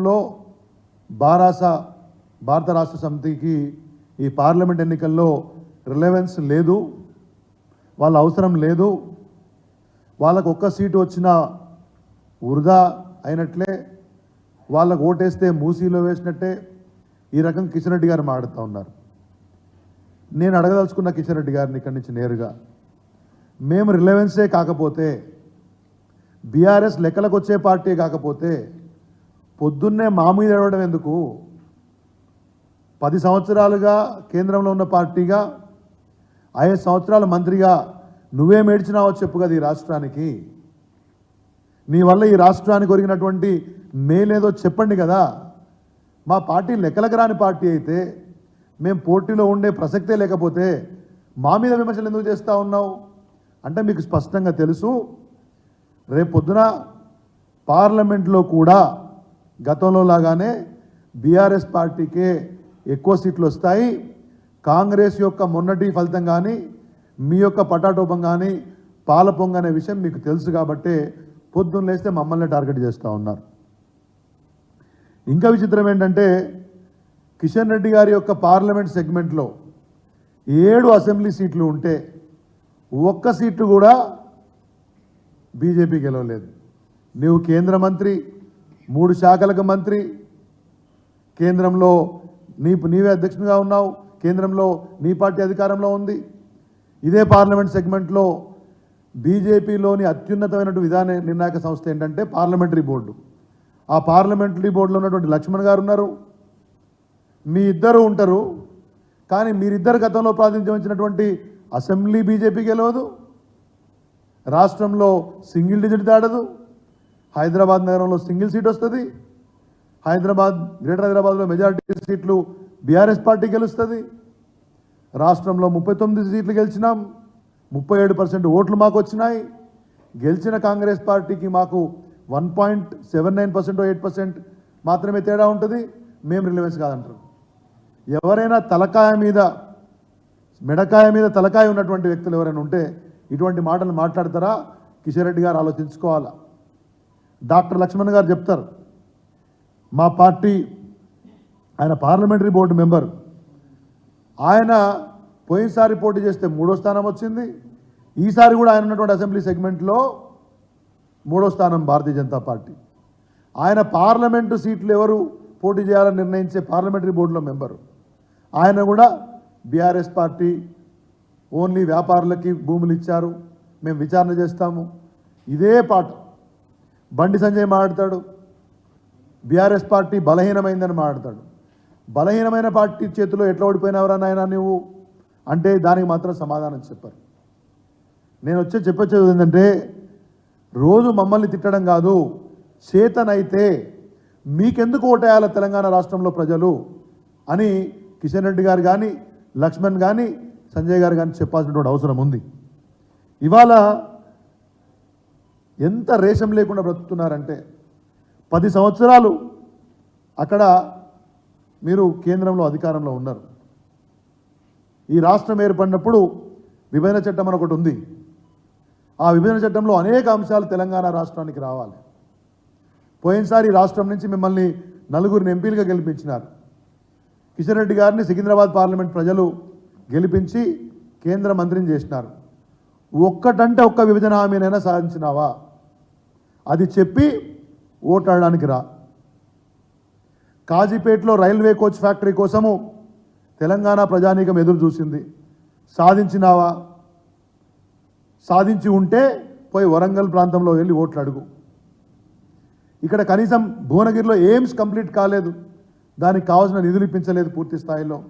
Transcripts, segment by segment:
రాష్ట్రంలో బారాస భారత రాష్ట్ర సమితికి ఈ పార్లమెంట్ ఎన్నికల్లో రిలవెన్స్ లేదు వాళ్ళ అవసరం లేదు వాళ్ళకు ఒక్క సీటు వచ్చినా వృధా అయినట్లే వాళ్ళకు ఓటేస్తే మూసీలో వేసినట్టే ఈ రకం కిషన్ రెడ్డి గారు మాట్లాడుతూ ఉన్నారు. నేను అడగదలుచుకున్న కిషన్ రెడ్డి గారిని ఇక్కడి నుంచి నేరుగా మేము రిలవెన్సే కాకపోతే బీఆర్ఎస్ లెక్కలకు వచ్చే పార్టీ కాకపోతే పొద్దున్నే మామూలు మీద ఏడవడం ఎందుకు? పది సంవత్సరాలుగా కేంద్రంలో ఉన్న పార్టీగా ఐదు సంవత్సరాల మంత్రిగా నువ్వే మేడ్చినావో చెప్పు కదా ఈ రాష్ట్రానికి. నీ వల్ల ఈ రాష్ట్రానికి ఒరిగినటువంటి మేలేదో చెప్పండి కదా. మా పార్టీ లెక్కలకు రాని పార్టీ అయితే మేము పోటీలో ఉండే ప్రసక్తే లేకపోతే మా మీద విమర్శలు ఎందుకు చేస్తూ ఉన్నావు? అంటే మీకు స్పష్టంగా తెలుసు రేపు పొద్దున పార్లమెంట్లో కూడా గతంలో లాగానే బీఆర్ఎస్ పార్టీకే ఎక్కువ సీట్లు వస్తాయి. కాంగ్రెస్ యొక్క మొన్నటి ఫలితం కానీ మీ యొక్క పటాటోపం కానీ పాలపొంగ అనే విషయం మీకు తెలుసు కాబట్టి పొద్దున్న లేస్తే మమ్మల్ని టార్గెట్ చేస్తూ ఉన్నారు. ఇంకా విచిత్రం ఏంటంటే కిషన్ రెడ్డి గారి యొక్క పార్లమెంట్ సెగ్మెంట్లో ఏడు అసెంబ్లీ సీట్లు ఉంటే ఒక్క సీటు కూడా బీజేపీ గెలవలేదు. నీవు కేంద్ర మంత్రి మూడు శాఖలకు మంత్రి. కేంద్రంలో నీ నీవే అధ్యక్షునిగా ఉన్నావు. కేంద్రంలో నీ పార్టీ అధికారంలో ఉంది. ఇదే పార్లమెంట్ సెగ్మెంట్లో బీజేపీలోని అత్యున్నతమైనటువంటి విధాన నిర్ణాయక సంస్థ ఏంటంటే పార్లమెంటరీ బోర్డు. ఆ పార్లమెంటరీ బోర్డులో ఉన్నటువంటి లక్ష్మణ్ గారు ఉన్నారు. మీ ఇద్దరు ఉంటారు. కానీ మీరిద్దరు గతంలో ప్రాతినిధ్యం ఇచ్చినటువంటి అసెంబ్లీ బీజేపీ గెలవదు రాష్ట్రంలో సింగిల్ డిజిట్ దాడదు. హైదరాబాద్ నగరంలో సింగిల్ సీట్ వస్తుంది. హైదరాబాద్ గ్రేటర్ హైదరాబాద్లో మెజారిటీ సీట్లు బీఆర్ఎస్ పార్టీ గెలుస్తుంది. రాష్ట్రంలో ముప్పై తొమ్మిది సీట్లు గెలిచినాం. ముప్పై ఏడు పర్సెంట్ ఓట్లు మాకు వచ్చినాయి. గెలిచిన కాంగ్రెస్ పార్టీకి మాకు one point seven nine percent eight percent మాత్రమే తేడా ఉంటుంది. మేము రిలవెన్స్ కాదంటారు. ఎవరైనా తలకాయ మీద మెడకాయ మీద తలకాయ ఉన్నటువంటి వ్యక్తులు ఎవరైనా ఉంటే ఇటువంటి మాటలు మాట్లాడతారా? కిషన్ రెడ్డి గారు ఆలోచించుకోవాలా? డాక్టర్ లక్ష్మణ్ గారు చెప్తారు. మా పార్టీ ఆయన పార్లమెంటరీ బోర్డు మెంబర్. ఆయన పోయినసారి పోటీ చేస్తే మూడో స్థానం వచ్చింది. ఈసారి కూడా ఆయన ఉన్నటువంటి అసెంబ్లీ సెగ్మెంట్లో మూడో స్థానం భారతీయ జనతా పార్టీ. ఆయన పార్లమెంటు సీట్లు ఎవరు పోటీ చేయాలని నిర్ణయించే పార్లమెంటరీ బోర్డులో మెంబరు. ఆయన కూడా బీఆర్ఎస్ పార్టీ ఓన్లీ వ్యాపారులకి భూములు ఇచ్చారు. మేము విచారణ చేస్తాము. ఇదే పాట. బండి సంజయ్ మాట్లాడతాడు. బీఆర్ఎస్ పార్టీ బలహీనమైందని మాట్లాడతాడు. బలహీనమైన పార్టీ చేతిలో ఎట్లా ఓడిపోయినవరా నాయన నువ్వు అంటే దానికి మాత్రం సమాధానం చెప్పారు. నేను వచ్చే చెప్పొచ్చేది ఏంటంటే రోజు మమ్మల్ని తిట్టడం కాదు చేతనైతే మీకెందుకు ఓటేయాల తెలంగాణ రాష్ట్రంలో ప్రజలు అని కిషన్ రెడ్డి గారు కానీ లక్ష్మణ్ కానీ సంజయ్ గారు కానీ చెప్పాల్సినటువంటి అవసరం ఉంది. ఇవాళ ఎంత రేషం లేకుండా బ్రతుకుతున్నారంటే పది సంవత్సరాలు అక్కడ మీరు కేంద్రంలో అధికారంలో ఉన్నారు. ఈ రాష్ట్రం ఏర్పడినప్పుడు విభజన చట్టం అని ఒకటి ఉంది. ఆ విభజన చట్టంలో అనేక అంశాలు తెలంగాణ రాష్ట్రానికి రావాలి. పోయినసారి ఈ రాష్ట్రం నుంచి మిమ్మల్ని నలుగురిని ఎంపీలుగా గెలిపించినారు. కిషన్ రెడ్డి గారిని సికింద్రాబాద్ పార్లమెంట్ ప్రజలు గెలిపించి కేంద్ర మంత్రిని చేసినారు. ఒక్కటంటే ఒక్క విభజన హామీనైనా సాధించినావా? అది చెప్పి ఓటాడడానికి రా. కాజీపేటలో రైల్వే కోచ్ ఫ్యాక్టరీ కోసము తెలంగాణ ప్రజానీకం ఎదురు చూసింది. సాధించినావా? సాధించి ఉంటే పోయి వరంగల్ ప్రాంతంలో వెళ్ళి ఓట్లు అడుగు. ఇక్కడ కనీసం భువనగిరిలో ఎయిమ్స్ కంప్లీట్ కాలేదు. దానికి కావాల్సిన నిధులు ఇప్పించలేదు పూర్తి స్థాయిలో.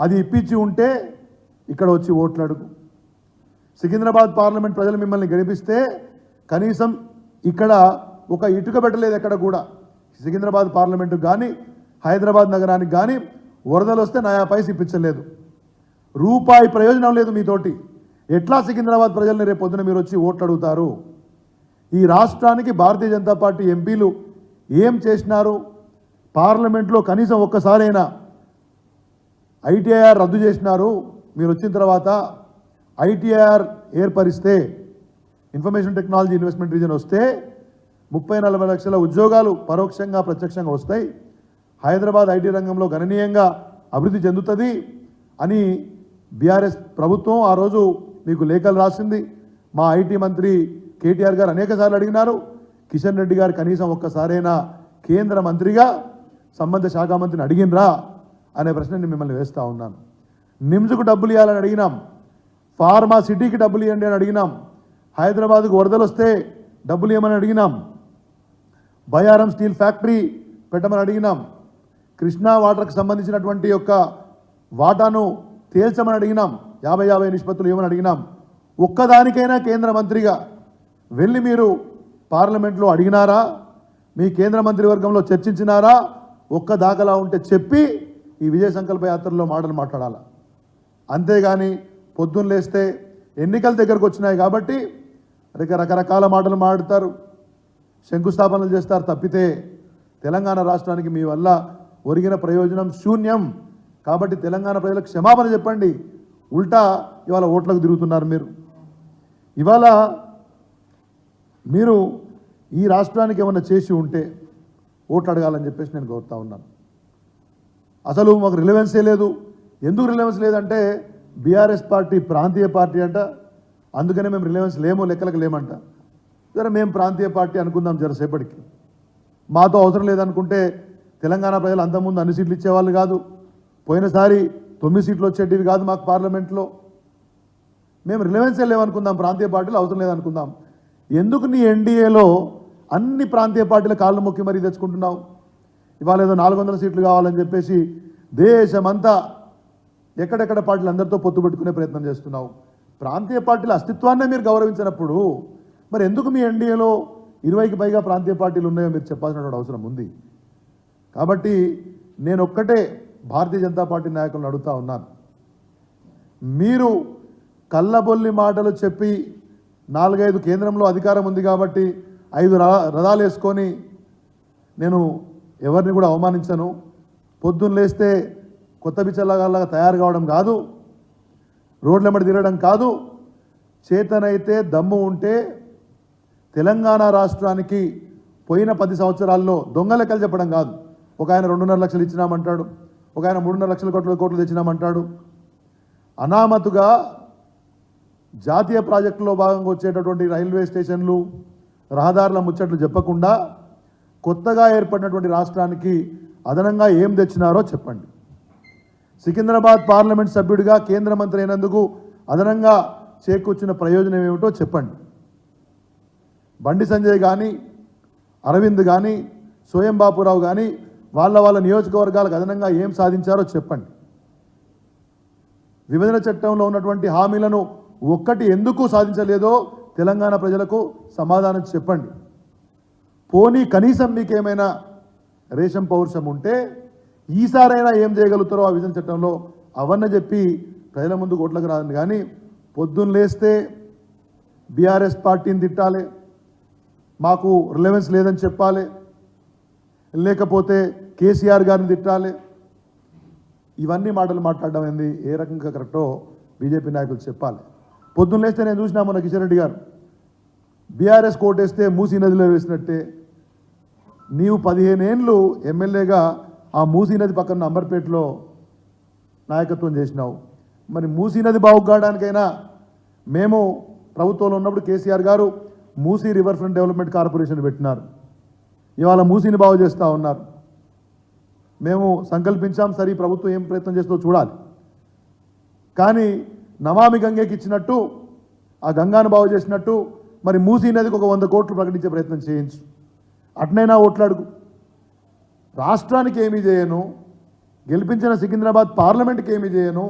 అది ఇప్పించి ఉంటే ఇక్కడ వచ్చి ఓట్లు అడుగు. సికింద్రాబాద్ పార్లమెంట్ ప్రజలు మిమ్మల్ని గెలిపిస్తే కనీసం ఇక్కడ ఒక ఇటుక పెట్టలేదు ఎక్కడ కూడా. సికింద్రాబాద్ పార్లమెంటుకు కానీ హైదరాబాద్ నగరానికి కానీ వరదలు వస్తే నయా పైసి ఇప్పించలేదు. రూపాయి ప్రయోజనం లేదు మీతోటి ఎట్లా సికింద్రాబాద్ ప్రజల్ని రేపు పొద్దున మీరు వచ్చి ఓట్లు అడుగుతారు? ఈ రాష్ట్రానికి భారతీయ జనతా పార్టీ ఎంపీలు ఏం చేసినారు? పార్లమెంట్లో కనీసం ఒక్కసారైనా ఐటీఐఆర్ రద్దు చేసినారు. మీరు వచ్చిన తర్వాత ఐటీఐఆర్ ఏర్పరిస్తే ఇన్ఫర్మేషన్ టెక్నాలజీ ఇన్వెస్ట్మెంట్ రీజన్ వస్తే ముప్పై నలభై లక్షల ఉద్యోగాలు పరోక్షంగా ప్రత్యక్షంగా వస్తాయి. హైదరాబాద్ ఐటీ రంగంలో గణనీయంగా అభివృద్ధి చెందుతుంది అని బీఆర్ఎస్ ప్రభుత్వం ఆ రోజు మీకు లేఖలు రాసింది. మా ఐటీ మంత్రి కేటీఆర్ గారు అనేకసార్లు అడిగినారు. కిషన్ రెడ్డి గారు కనీసం ఒక్కసారైనా కేంద్ర మంత్రిగా సంబంధ శాఖ మంత్రిని అడిగినరా అనే ప్రశ్నని మిమ్మల్ని వేస్తూ ఉన్నాను. నిమ్స్కు డబ్బులు ఇవ్వాలని అడిగినాం. ఫార్మా సిటీకి డబ్బులు ఇవ్వండి అని అడిగినాం. హైదరాబాద్కు వరదలు వస్తే డబ్బులు ఇవ్వమని అడిగినాం? బయారం స్టీల్ ఫ్యాక్టరీ పెట్టమని అడిగినాం. కృష్ణా వాటర్కి సంబంధించినటువంటి యొక్క వాటాను తేల్చమని అడిగినాం. యాభై యాభై నిష్పత్తులు ఇవ్వమని అడిగినాం? ఒక్కదానికైనా కేంద్ర మంత్రిగా వెళ్ళి మీరు పార్లమెంట్లో అడిగినారా? మీ కేంద్ర మంత్రివర్గంలో చర్చించినారా? ఒక్క దాఖలా ఉంటే చెప్పి ఈ విజయ సంకల్ప యాత్రలో మాటలు మాట్లాడాలా? అంతేగాని పొద్దున్న లేస్తే ఎన్నికల దగ్గరకు వచ్చినాయి కాబట్టి రకరకాల మాటలు మాడతారు శంకుస్థాపనలు చేస్తారు. తప్పితే తెలంగాణ రాష్ట్రానికి మీ వల్ల ఒరిగిన ప్రయోజనం శూన్యం. కాబట్టి తెలంగాణ ప్రజలకు క్షమాపణ చెప్పండి. ఉల్టా ఇవాళ ఓట్లకు తిరుగుతున్నారు మీరు. ఇవాళ మీరు ఈ రాష్ట్రానికి ఏమన్నా చేసి ఉంటే ఓట్లు అడగాలని చెప్పేసి నేను కోరుతా ఉన్నాను. అసలు మాకు రిలవెన్సే లేదు. ఎందుకు రిలవెన్స్ లేదంటే బీఆర్ఎస్ పార్టీ ప్రాంతీయ పార్టీ అంట అందుకనే మేము రిలవెన్స్ లేమో లెక్కలకు లేమంట. జర మేము ప్రాంతీయ పార్టీ అనుకుందాం జరసేపటికి మాతో అవసరం లేదనుకుంటే తెలంగాణ ప్రజలు అంతకుముందు అన్ని సీట్లు ఇచ్చేవాళ్ళు కాదు. పోయినసారి తొమ్మిది సీట్లు వచ్చేటివి కాదు మాకు పార్లమెంట్లో. మేము రిలవెన్సే లేవనుకుందాం ప్రాంతీయ పార్టీలు అవసరం లేదనుకుందాం. ఎందుకు నీ ఎన్డీఏలో అన్ని ప్రాంతీయ పార్టీల కాళ్ళు మొక్కి మరీ తెచ్చుకుంటున్నావు? ఇవాళ ఏదో నాలుగు వందల సీట్లు కావాలని చెప్పేసి దేశమంతా ఎక్కడెక్కడ పార్టీలు అందరితో పొత్తు పెట్టుకునే ప్రయత్నం చేస్తున్నావు? ప్రాంతీయ పార్టీల అస్తిత్వాన్నే మీరు గౌరవించినప్పుడు మరి ఎందుకు మీ ఎన్డీఏలో ఇరవైకి పైగా ప్రాంతీయ పార్టీలు ఉన్నాయో మీరు చెప్పాల్సినటువంటి అవసరం ఉంది. కాబట్టి నేను ఒక్కటే భారతీయ జనతా పార్టీ నాయకులను అడుగుతా ఉన్నాను. మీరు కళ్ళబొల్లి మాటలు చెప్పి నాలుగైదు కేంద్రంలో అధికారం ఉంది కాబట్టి ఐదు ర- రథాలు వేసుకొని నేను ఎవరిని కూడా అవమానించను. పొద్దున్న లేస్తే కొత్త బిచ్చల్లాగా తయారు కావడం కాదు. రోడ్లెమ్మడి తిరగడం కాదు. చేతనైతే దమ్ము ఉంటే తెలంగాణ రాష్ట్రానికి పోయిన పది సంవత్సరాల్లో దొంగ లెక్కలు చెప్పడం కాదు. ఒక ఆయన రెండున్నర లక్షలు ఇచ్చినామంటాడు. ఒక ఆయన మూడున్నర లక్షల కోట్ల కోట్లు తెచ్చినామంటాడు. అనామతుగా జాతీయ ప్రాజెక్టులో భాగంగా వచ్చేటటువంటి రైల్వే స్టేషన్లు రహదారుల ముచ్చట్లు చెప్పకుండా కొత్తగా ఏర్పడినటువంటి రాష్ట్రానికి అదనంగా ఏం తెచ్చినారో చెప్పండి. సికింద్రాబాద్ పార్లమెంట్ సభ్యుడిగా కేంద్ర మంత్రి అయినందుకు అదనంగా చేకూర్చిన ప్రయోజనం ఏమిటో చెప్పండి. బండి సంజయ్ కానీ అరవింద్ కానీ స్వయం బాపురావు కానీ వాళ్ళ వాళ్ళ నియోజకవర్గాలకు అదనంగా ఏం సాధించారో చెప్పండి. విభజన చట్టంలో ఉన్నటువంటి హామీలను ఒక్కటి ఎందుకు సాధించలేదో తెలంగాణ ప్రజలకు సమాధానం చెప్పండి. పోనీ కనీసం మీకేమైనా రేషన్ పౌరుషం ఉంటే ఈసారైనా ఏం చేయగలుగుతారో ఆ విజన్ చట్టంలో అవన్నీ చెప్పి ప్రజల ముందు ఓట్లకు రాదని కానీ పొద్దున్న లేస్తే బీఆర్ఎస్ పార్టీని తిట్టాలి. మాకు రిలవెన్స్ లేదని చెప్పాలి. లేకపోతే కేసీఆర్ గారిని తిట్టాలి. ఇవన్నీ మాటలు మాట్లాడడం ఏంది? ఏ రకంగా కరెక్టో బీజేపీ నాయకులు చెప్పాలి. పొద్దున్న లేస్తే నేను చూసినా మొన్న కిషన్ రెడ్డి గారు బీఆర్ఎస్ కోటేస్తే మూసీ నదిలో వేసినట్టే. నీవు పదిహేను ఏండ్లు ఎమ్మెల్యేగా ఆ మూసీ నది పక్కన అంబర్పేటలో నాయకత్వం చేసినావు. మరి మూసీ నది బాగుకాడానికైనా మేము ప్రభుత్వంలో ఉన్నప్పుడు కేసీఆర్ గారు Musi river front development corporation పెట్టినారు. ఇవాళ మూసీని బాగు చేస్తూ ఉన్నారు. మేము సంకల్పించాం సరే ప్రభుత్వం ఏం ప్రయత్నం చేస్తుందో చూడాలి. కానీ నమామి గంగకి ఇచ్చినట్టు ఆ గంగాను బాగు చేసినట్టు మరి మూసీ నదికి ఒక వంద కోట్లు ప్రకటించే ప్రయత్నం చేయించు. అట్నైనా ఓట్లాడుకు. రాష్ట్రానికి ఏమీ చేయను గెలిపించిన సికింద్రాబాద్ పార్లమెంట్కి ఏమీ చేయను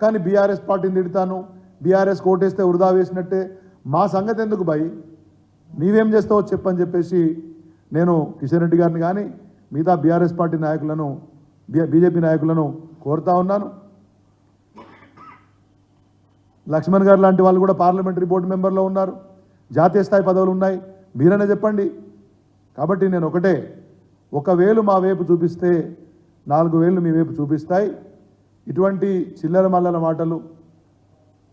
కానీ బీఆర్ఎస్ పార్టీని తిడతాను బీఆర్ఎస్ కోటేస్తే వృధా వేసినట్టే. మా సంగతి ఎందుకు భయ్? నీవేం చేస్తావో చెప్పని చెప్పేసి నేను కిషన్ రెడ్డి గారిని కానీ మిగతా బీఆర్ఎస్ పార్టీ నాయకులను బీజేపీ నాయకులను కోరుతా ఉన్నాను. లక్ష్మణ్ గారు లాంటి వాళ్ళు కూడా పార్లమెంటరీ బోర్డు మెంబర్లో ఉన్నారు. జాతీయ స్థాయి పదవులు ఉన్నాయి. మీరనే చెప్పండి. కాబట్టి నేను ఒకటే ఒకవేలు మా వైపు చూపిస్తే నాలుగు వేలు మీ వైపు చూపిస్తాయి. ఇటువంటి చిల్లర మల్లల మాటలు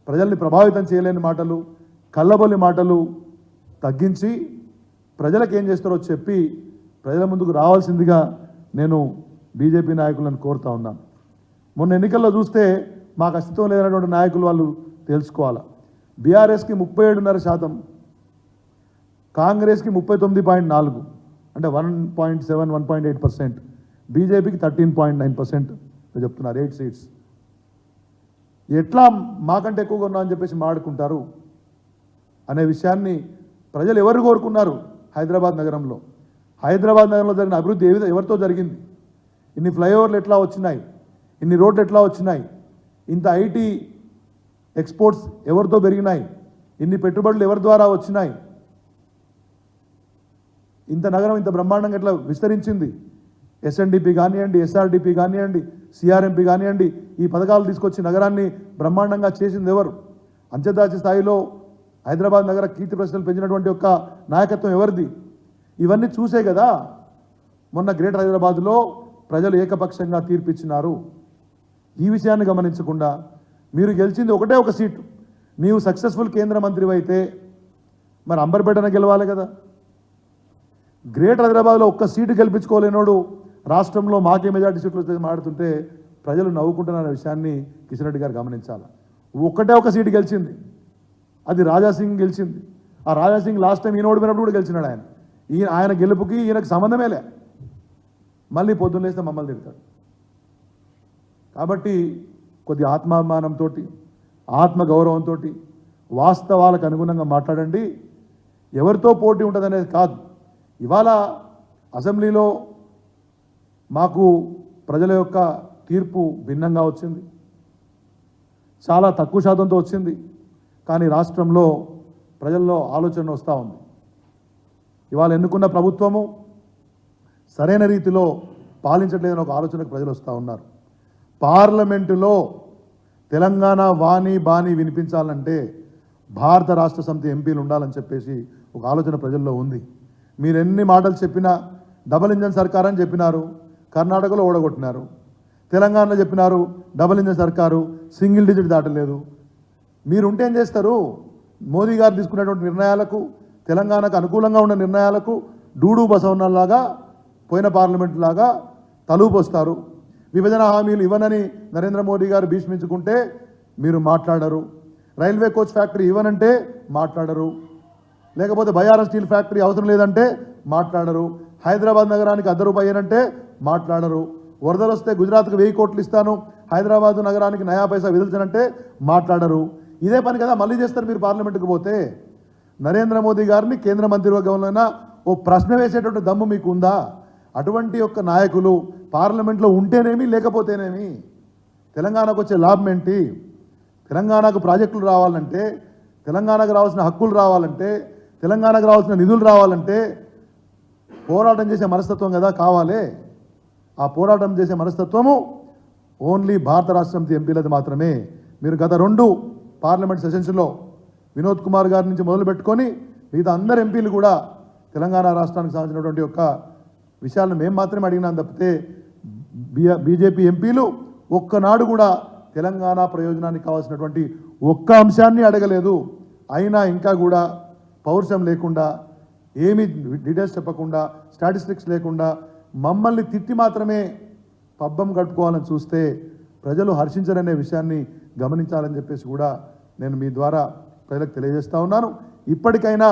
ప్రజల్ని ప్రభావితం చేయలేని మాటలు కళ్ళబొల్లి మాటలు తగ్గించి ప్రజలకు ఏం చేస్తారో చెప్పి ప్రజల ముందుకు రావాల్సిందిగా నేను బీజేపీ నాయకులను కోరుతా ఉన్నాను. మొన్న ఎన్నికల్లో చూస్తే మాకు అస్తిత్వం లేనటువంటి నాయకులు వాళ్ళు తెలుసుకోవాలి? బీఆర్ఎస్కి ముప్పై ఏడున్నర శాతం కాంగ్రెస్కి ముప్పై తొమ్మిది పాయింట్ నాలుగు అంటే one point seven one point eight percent బీజేపీకి థర్టీన్ పాయింట్ నైన్ పర్సెంట్ చెప్తున్నారు ఎయిట్ సీట్స్ ఎట్లా మాకంటే ఎక్కువగా ఉన్నా అని చెప్పేసి మాడుకుంటారు అనే విషయాన్ని ప్రజలు ఎవరు కోరుకున్నారు హైదరాబాద్ నగరంలో? హైదరాబాద్ నగరంలో జరిగిన అభివృద్ధి ఏ విధంగా ఎవరితో జరిగింది? ఇన్ని ఫ్లైఓవర్లు ఎట్లా వచ్చినాయి? ఇన్ని రోడ్లు ఎట్లా వచ్చినాయి? ఇంత ఐటీ ఎక్స్పోర్ట్స్ ఎవరితో పెరిగినాయి? ఇన్ని పెట్టుబడులు ఎవరి ద్వారా వచ్చినాయి? ఇంత నగరం ఇంత బ్రహ్మాండంగా ఇట్లా విస్తరించింది? ఎస్ఎన్డిపి కానివ్వండి ఎస్ఆర్డిపి కానివ్వండి సిఆర్ఎంపి కానివ్వండి ఈ పథకాలు తీసుకొచ్చి నగరాన్ని బ్రహ్మాండంగా చేసింది ఎవరు? అంతర్జాతీయ స్థాయిలో హైదరాబాద్ నగర కీర్తి ప్రశ్నలు పెంచినటువంటి యొక్క నాయకత్వం ఎవరిది? ఇవన్నీ చూసే కదా మొన్న గ్రేటర్ హైదరాబాద్లో ప్రజలు ఏకపక్షంగా తీర్పిచ్చినారు. ఈ విషయాన్ని గమనించకుండా మీరు గెలిచింది ఒకటే ఒక సీటు. నీవు సక్సెస్ఫుల్ కేంద్ర మంత్రి అయితే మరి అంబర్పేటన గెలవాలి కదా. గ్రేటర్ హైదరాబాద్లో ఒక్క సీటు గెలిపించుకోలేనోడు రాష్ట్రంలో మాకే మెజార్టీ సీట్లు మాడుతుంటే ప్రజలు నవ్వుకుంటున్న విషయాన్ని కిషన్ రెడ్డి గారు గమనించాలి. ఒక్కటే ఒక సీటు గెలిచింది. అది రాజాసింగ్ గెలిచింది. ఆ రాజాసింగ్ లాస్ట్ టైం ఈయన ఓడిపోయినప్పుడు కూడా గెలిచినాడు ఆయన. ఈయన ఆయన గెలుపుకి ఈయనకు సంబంధమే లే. మళ్ళీ పొద్దున్న లేస్తే మమ్మల్ని తిడతాడు. కాబట్టి కొద్ది ఆత్మాభిమానంతో ఆత్మ గౌరవంతో వాస్తవాలకు అనుగుణంగా మాట్లాడండి. ఎవరితో పోటీ ఉంటుంది అనేది కాదు. ఇవాళ అసెంబ్లీలో మాకు ప్రజల యొక్క తీర్పు భిన్నంగా వచ్చింది. చాలా తక్కువ శాతంతో వచ్చింది. కానీ రాష్ట్రంలో ప్రజల్లో ఆలోచన వస్తూ ఉంది. ఇవాళ ఎన్నుకున్న ప్రభుత్వము సరైన రీతిలో పాలించట్లేదని ఒక ఆలోచనకు ప్రజలు వస్తూ ఉన్నారు. పార్లమెంటులో తెలంగాణ వాణి బాణి వినిపించాలంటే భారత రాష్ట్ర సమితి ఎంపీలు ఉండాలని చెప్పేసి ఒక ఆలోచన ప్రజల్లో ఉంది. మీరు ఎన్ని మాటలు చెప్పినా డబల్ ఇంజన్ సర్కార్ అని చెప్పినారు కర్ణాటకలో ఓడగొట్టినారు. తెలంగాణలో చెప్పినారు డబల్ ఇంజన్ సర్కారు సింగిల్ డిజిట్ దాటలేదు. మీరు ఉంటే ఏం చేస్తారు? మోదీ గారు తీసుకున్నటువంటి నిర్ణయాలకు తెలంగాణకు అనుకూలంగా ఉన్న నిర్ణయాలకు డూడు బసవన్నలాగా పోయిన పార్లమెంట్ లాగా తలుపు వస్తారు విభజన హామీలు ఇవ్వనని నరేంద్ర మోదీ గారు భీష్మించుకుంటే మీరు మాట్లాడరు. రైల్వే కోచ్ ఫ్యాక్టరీ ఇవ్వనంటే మాట్లాడరు. లేకపోతే బయారం స్టీల్ ఫ్యాక్టరీ అవసరం లేదంటే మాట్లాడరు. హైదరాబాద్ నగరానికి అర్ధ రూపాయి అంటే మాట్లాడరు. వరదలు వస్తే గుజరాత్కి వెయ్యి కోట్లు ఇస్తాను హైదరాబాద్ నగరానికి నయా పైసా విధించనంటే మాట్లాడరు. ఇదే పని కదా మళ్ళీ చేస్తారు మీరు పార్లమెంటుకు పోతే. నరేంద్ర మోదీ గారిని కేంద్ర మంత్రివర్గంలోనైనా ఓ ప్రశ్న వేసేటువంటి దమ్ము మీకు ఉందా అటువంటి యొక్క నాయకులు పార్లమెంట్లో ఉంటేనేమి లేకపోతేనేమి? తెలంగాణకు వచ్చే లాభం ఏంటి? తెలంగాణకు ప్రాజెక్టులు రావాలంటే తెలంగాణకు రావాల్సిన హక్కులు రావాలంటే తెలంగాణకు రావాల్సిన నిధులు రావాలంటే పోరాటం చేసే మనస్తత్వం కదా కావాలి. ఆ పోరాటం చేసే మనస్తత్వము ఓన్లీ భారత రాష్ట్రంతి ఎంపీలది మాత్రమే. మీరు గత రెండు పార్లమెంట్ సెషన్స్లో వినోద్ కుమార్ గారి నుంచి మొదలు పెట్టుకొని మిగతా అందరు ఎంపీలు కూడా తెలంగాణ రాష్ట్రానికి సంబంధించినటువంటి యొక్క విషయాలను మేము మాత్రమే అడిగినాం తప్పితే బీజేపీ ఎంపీలు ఒక్కనాడు కూడా తెలంగాణ ప్రయోజనానికి కావాల్సినటువంటి ఒక్క అంశాన్ని అడగలేదు. అయినా ఇంకా కూడా పౌరుషం లేకుండా ఏమీ డీటెయిల్స్ చెప్పకుండా స్టాటిస్టిక్స్ లేకుండా మమ్మల్ని తిట్టి మాత్రమే పబ్బం కట్టుకోవాలని చూస్తే ప్రజలు హర్షించరనే విషయాన్ని గమనించాలని చెప్పేసి కూడా నేను మీ ద్వారా ప్రజలకు తెలియజేస్తూ ఉన్నాను. ఇప్పటికైనా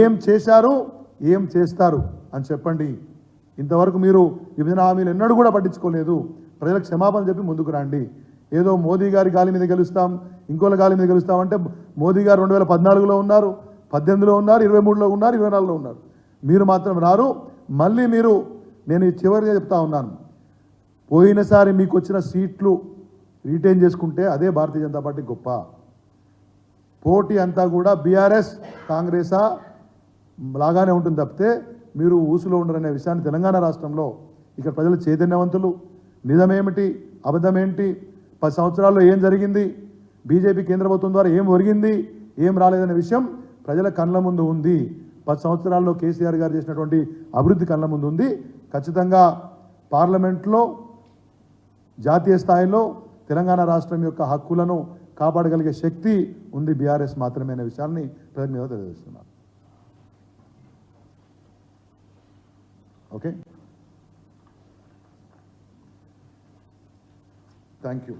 ఏం చేశారు ఏం చేస్తారు అని చెప్పండి. ఇంతవరకు మీరు విభజన హామీలు ఎన్నడూ కూడా పట్టించుకోలేదు. ప్రజలకు క్షమాపణ చెప్పి ముందుకు రండి. ఏదో మోదీ గారి గాలి మీద గెలుస్తాం ఇంకోళ్ళ గాలి మీద గెలుస్తామంటే మోదీ గారు రెండు వేల పద్నాలుగులో ఉన్నారు. పద్దెనిమిదిలో ఉన్నారు ఇరవై మూడులో ఉన్నారు ఇరవై నాలుగులో ఉన్నారు. మీరు మాత్రం రారు. మళ్ళీ మీరు నేను ఈ చివరిగా చెప్తా ఉన్నాను. పోయినసారి మీకు వచ్చిన సీట్లు రీటైన్ చేసుకుంటే అదే భారతీయ జనతా పార్టీ గొప్ప. పోటీ అంతా కూడా బీఆర్ఎస్ కాంగ్రెసా లాగానే ఉంటుంది తప్పితే మీరు ఊసులో ఉండరనే విషయాన్ని తెలంగాణ రాష్ట్రంలో ఇక్కడ ప్రజలు చైతన్యవంతులు. నిజమేమిటి? అబద్ధమేంటి? పది సంవత్సరాల్లో ఏం జరిగింది? బీజేపీ కేంద్ర ప్రభుత్వం ద్వారా ఏం ఒరిగింది? ఏం రాలేదనే విషయం ప్రజల కళ్ళ ముందు ఉంది. పది సంవత్సరాల్లో కేసీఆర్ గారు చేసినటువంటి అభివృద్ధి కళ్ళ ముందు ఉంది. ఖచ్చితంగా పార్లమెంట్లో జాతీయ స్థాయిలో తెలంగాణ రాష్ట్రం యొక్క హక్కులను కాపాడగలిగే శక్తి ఉంది బీఆర్ఎస్ మాత్రమే అనే విషయాన్ని ప్రజల మీద తెలియజేస్తున్నారు ఓకే? Thank you